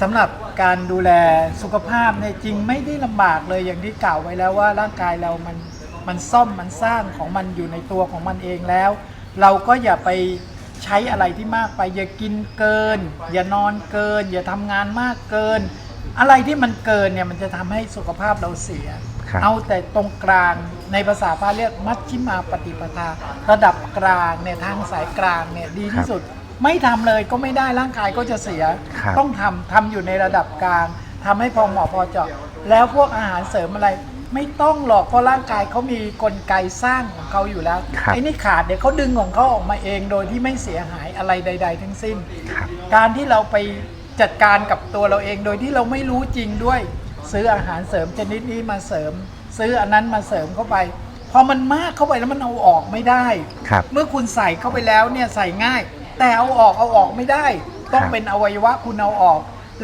สำหรับการดูแลสุขภาพเนี่ยจริงไม่ได้ลำบากเลยอย่างที่กล่าวไว้แล้วว่าร่างกายเรามันมันซ่อมมันสร้างของมันอยู่ในตัวของมันเองแล้ว เราก็อย่าไปใช้อะไรที่มากไป อย่ากินเกิน อย่านอนเกิน อย่าทำงานมากเกิน อะไรที่มันเกินเนี่ยมันจะทำให้สุขภาพเราเสีย ครับ เอาแต่ตรงกลางในภาษาพาเรียกมัชชิมาปฏิปทา ระดับกลางเนี่ยทางสายกลางเนี่ยดีที่สุด ไม่ทำเลยก็ไม่ได้ร่างกายก็จะเสีย ครับ ต้องทำทำอยู่ในระดับกลางทำให้พอเหมาะพอเจาะแล้วพวกอาหารเสริมอะไร ไม่ต้องหรอกเพราะร่างกายเขามีกลไกสร้างของเขาอยู่แล้วครับ ไอ้นี่ขาดเดี๋ยวเขาดึงของเขาออกมาเองโดยที่ไม่เสียหายอะไรใด ๆ ทั้งสิ้น ครับการที่เราไปจัดการกับตัวเราเองโดยที่เราไม่รู้จริงด้วย ซื้ออาหารเสริมชนิดนี้มาเสริม ซื้ออันนั้นมาเสริมเข้าไปพอมันมากเข้าไปแล้วมันเอาออกไม่ได้ ครับ เมื่อคุณใส่เข้าไปแล้วเนี่ยใส่ง่าย แต่เอาออกเอาออกไม่ได้ ต้องครับเป็นอวัยวะคุณเอาออก